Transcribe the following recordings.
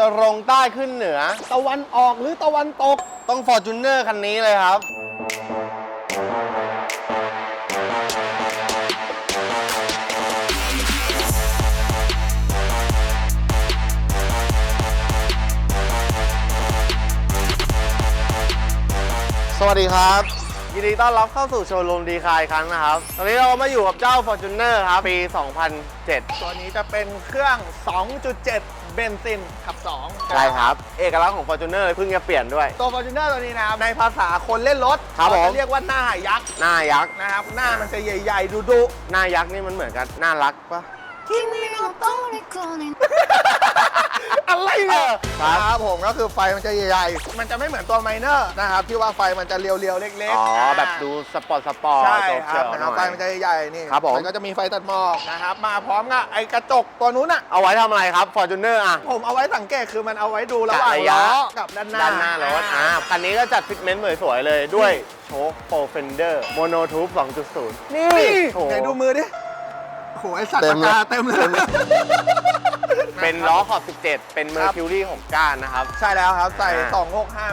จะลงใต้ขึ้นเหนือ ตะวันออกหรือตะวันตก ต้อง Fortuner คันนี้เลยครับ สวัสดีครับ ยินดีต้อนรับเข้าสู่โชว์รูมดีคายครั้งนะครับ ตอนนี้เรามาอยู่กับเจ้า Fortuner ครับ ปี 2007 ตัวนี้จะเป็นเครื่อง 2.7เบนซินขับ2ใช่ครับ เอกลักษณ์ของ Fortuner เพิ่งจะเปลี่ยนด้วย ตัว Fortuner ตัวนี้นะครับในภาษาคนเล่นรถครัจะเรียกว่าหน้ายักษ์หน้ายักษ์นะครับหน้ามันจะใหญ่ๆดุดุหน้ายักษ์นี่มันเหมือนกันน่ารักปะ อะไรเนี่ยเออครับครับผมก็คือไฟมันจะใหญ่ๆ มันจะไม่เหมือนตัวไมเนอร์นะครับที่ว่าไฟมันจะเรียวๆ เล็กอ๋อๆแบบดูสปอร์ตสปอร์ตใช่โซคเชีรัยบลนะหคน่รับอไฟยมันจะใหญ่ๆนี่ครับผมนก็จะมีไฟตัดหมอกนะครับมาพร้อมกับไอ้กระจกตัวนู้นอะเอาไว้ทำอะไรครับ Fortuner อะผมเอาไว้สังเกตคือมันเอาไว้ดูระหว่างกะระยะล้อกับด้านหน้าด้านหน้ารถอ่าคันนี้ก็จัดฟิตเมนต์สวยๆเลยด้วยโชคโปรเฟนเดอร์โมโนทูบ2.0 นี่นี่โถไหนดูมือดิ โหไอสัตว์เต็ปามกเลย กาเต็มเลย เป็นล้อขอบ 17 เป็น Mercury 6ก้านนะครับ ใช่แล้วครับ ใส่ อ่า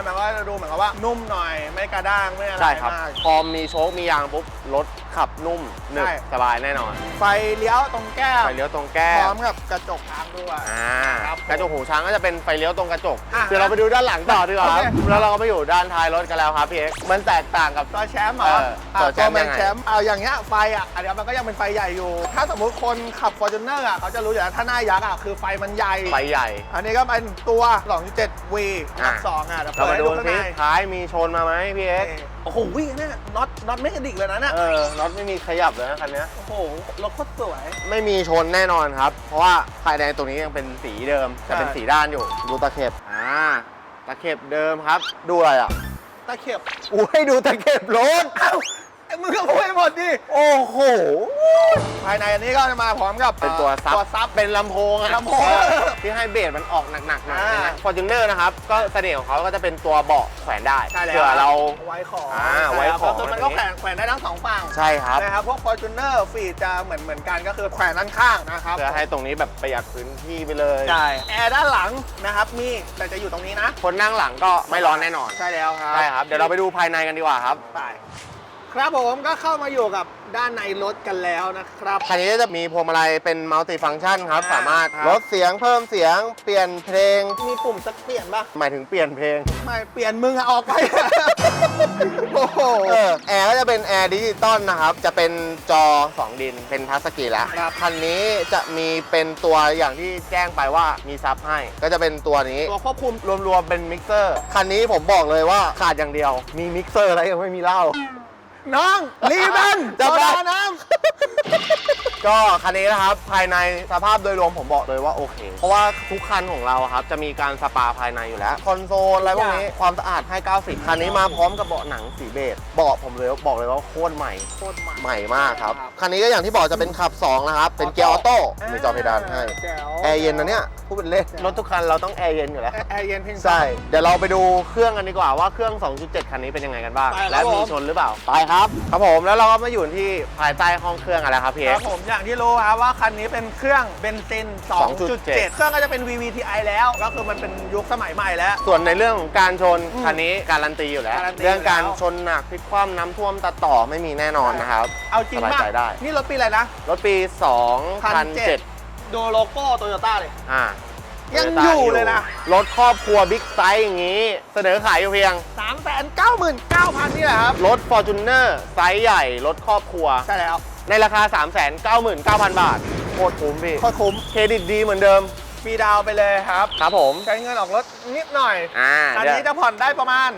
265 มันก็จะดูเหมือนกับว่านุ่มหน่อยไม่กระด้างไม่อะไรใช่ครับ มาก พอมีโชคมียางปุ๊บรถขับนุ่มหนึบใช่ สบายแน่นอนไฟเลี้ยวตรงแก้มไฟเลี้ยวตรงแก้พมร้อมกับกระจกทางด้วย อ่าครับกระจกหูช้างก็จะเป็นไฟเลี้ยวตรงกระจก อะเดี๋ยวเราไปดูด้านหลังต่อดีกว่าครับโอเค แล้วเราก็มาอยู่ด้านท้ายรถกันแล้วครับพี่เอ็กซ์มันแตกต่างกับ ตัวแชมป์เหรอเอออะตัวแชตัวมป์แมยันงไง แชมป์เอาอย่างเงี้ยไฟอะอันเนี้ยมันก็ยังเป็นไฟใหญ่อยู่ ถ้าสมมุติคนขับ Fortuner อะเขาจะรู้อยู่แล้วถ้าหน้ายักษ์อะคือไฟมันใหญ่ ไฟใหญ่ อันนี้ก็เป็นตัว 2.7 V ขับสองอะเดี๋ยวเราเปิดมาให้ดูดูข้างซิในท้ายมีชนมาไหมพี่เอ็กซ์นี่โอ้โหวิ่งเนี่ยน็อตน็อตไม่กระดิกเลยนะเนี่ยเออรถไม่มีขยับเลยนะคันเนี้ย โอ้โห รถโคตรสวย ไม่มีชนแน่นอนครับ เพราะว่าภายในตรงนี้ยังเป็นสีเดิม แต่เป็นใช่สีด้านอยู่ ดูตะเข็บ อ่า ตะเข็บเดิมครับ ดูอะไรอะ ตะเข็บอู้ให้ดูตะเข็บรถเอ้าไอ้ มึงก็พูดให้หมดดิ โอ้โห ภายในอันนี้ก็จะมาพร้อมกับเป็นตัวซับ ตัวซับเป็นลำโพงอะลำโพง เออที่ให้เบสมันออกหนักๆหน่อยอ่านะฟอร์จูเนอร์นะครับ ก็เสน่ห์ของเขาก็จะเป็นตัวเบาะแขวนได้ใช่แล้วเผื่อเรา ไว้ของอ่าไว้ของ ใช่ครับคือมันก็แขวนแขวนได้ทั้งสองฝั่งใช่ครับ นะครับ พวก Fortuner ฟีดจะเหมือนเหมือนกันก็คือแขวนด้านข้างนะครับ เพื่อให้ตรงนี้แบบประหยัดพื้นที่ไปเลย ใช่ แอร์ด้านหลังนะครับมีแต่จะอยู่ตรงนี้นะ คนนั่งหลังก็ไม่ร้อนแน่นอน ใช่แล้วครับ ใช่ครับ เดี๋ยวเราไปดูภายในกันดีกว่าครับ ไป ครับผมก็เข้ามาอยู่กับด้านในรถกันแล้วนะครับ คันนี้จะมีพวงมาลัยเป็นมัลติฟัง c t ชันครับ อ่าสามารถครับ ลดเสียงเพิ่มเสียง เปลี่ยนเพลง มีปุ่มสักเปลี่ยนป่ะ หมายถึงเปลี่ยนเพลง ไม่เปลี่ยนมึงอะออกไป โอ้โห เออแอร์ก็จะเป็นแอร์ดิจิตอลนะครับ จะเป็นจอ 2 ดิน เป็นทัชสกรีนแล้วครับ คันนี้จะมีเป็นตัวอย่างที่แจ้งไปว่ามีซับให้ ก็จะเป็นตัวนี้ ตัวควบคุมรวมๆเป็นมิกเซอร์ คันนี้ผมบอกเลยว่าขาดอย่างเดียว มีมิกเซอร์อะไรยังไม่มีเหล้า น้องรีเบนจะโซไปดาน้ ก็คันนี้นะครับภายในสภาพโดยรวมผมบอกเลยว่าโอเค เพราะว่าทุกคันของเราอะครับจะมีการสปาภายในอยู่แล้ว คอนโซลอะไรพวกนี้ความสะอาดให้ 90 คันนี้มาพร้อมกับเบาะหนังสีเบจเบาะผมเลยบอกเลยว่าโคตรใหม่ำโคตรใหม่ ใหม่มากครับ คันนี้ก็อย่างที่บอกจะเป็นขับ 2 นะครับ เป็นเกียร์ออโต้มีจอเพดานให้แจ๋ว แอร์เย็นนะเนี่ยพูดเป็นเล่นรถทุกคันเราต้องแอร์เย็นอยู่แล้ว แอร์เย็นเพียงใช่ เดี๋ยวเราไปดูเครื่องกันดีกว่าว่าเครื่อง 2.7 คันนี้เป็นยังไงกันบ้าง ไปครับและมีผม ชนหรือเปล่า ไปครับ ครับผม แล้วเราก็มาอยู่ที่ภายใต้ห้องเครื่องกันแล้วครับพี่คเอ็รักบซ์ผมอย่างที่รู้ครับว่าคันนี้เป็นเครื่องเบนซิน2.7 2.7 เครื่องก็จะเป็น VVTi แล้ว ก็คือมันเป็นยุคสมัยใหม่แล้ว ส่วนในเรื่องของการชนอืมคันนี้การันตีอยู่แล้ว การันตีเรื่องการอยู่แล้ว ชนหนักพลิกคว่ำน้ำท่วมตัดต่อไม่มีแน่นอนนะครับเอาจริงสบายป่ะใจได้ นี่รถปีอะไรนะ รถปี2007 ดูโลโก้โตโยต้าเลย อ่า ยัง Toyota อยู่เลยนะ รถครอบครัวบิ๊กไซส์อย่างนี้ เสนอขายอยู่เพียง 399,000 นี่แหละครับ รถ Fortuner ไซส์ใหญ่ รถครอบครัว ใช่แล้ว ในราคา 399,000 บาท โคตรคุ้มพี่ โคตรคุ้ม เครดิตดีเหมือนเดิม ฟรีดาวน์ไปเลยครับ ครับผม ใช้เงินออกรถนิดหน่อย อ่าอันเดี๋ยวนี้จะผ่อนได้ประมาณ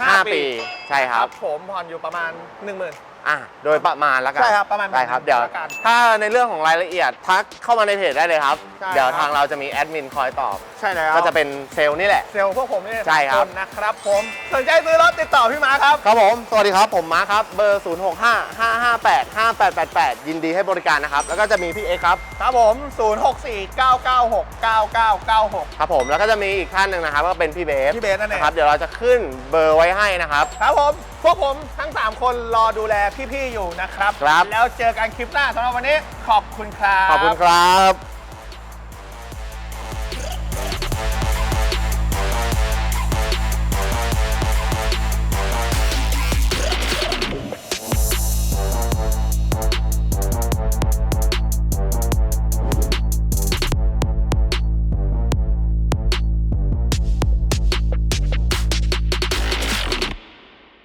ห้า5 ปีใช่ครับผมผ่อนอยู่ประมาณ 10,000 อะโดยประมาณแล้วกันใช่ครับประมาณได้ครับประมาณเดี๋ยวแล้วกันถ้าในเรื่องของรายละเอียดทักเข้ามาในเพจได้เลยครับ ใช่เดี๋ยวครับ ทางเราจะมีแอดมินคอยตอบ ใช่แล้วก็จะเป็นเซลล์นี่แหละ เซลล์พวกผมนี่ใช่ครับสองนนะครับผมสนใจซื้อรถติดต่อพี่มาครับ ครับผม สวัสดีครับ ผมมาร์คครับ เบอร์ 0 6 5 5 5 8 5 8 8 8 ยินดีให้บริการนะครับ แล้วก็จะมีพี่เอกครับ ครับผม 0649969996 ครับผม แล้วก็จะมีอีกท่านหนึ่งนะครับ ก็เป็นพี่เบสพี่เบสนั่นเอง นะครับ เดี๋ยวเราจะขึ้นเบอร์ไว้ให้นะครับ ครับผม พวกผมทั้ง 3 คนรอดูแลพี่ ๆ อยู่นะครับ ครับ แล้วเจอกันคลิปหน้าสำหรับวันนี้ขอบคุณครับ ขอบคุณครับ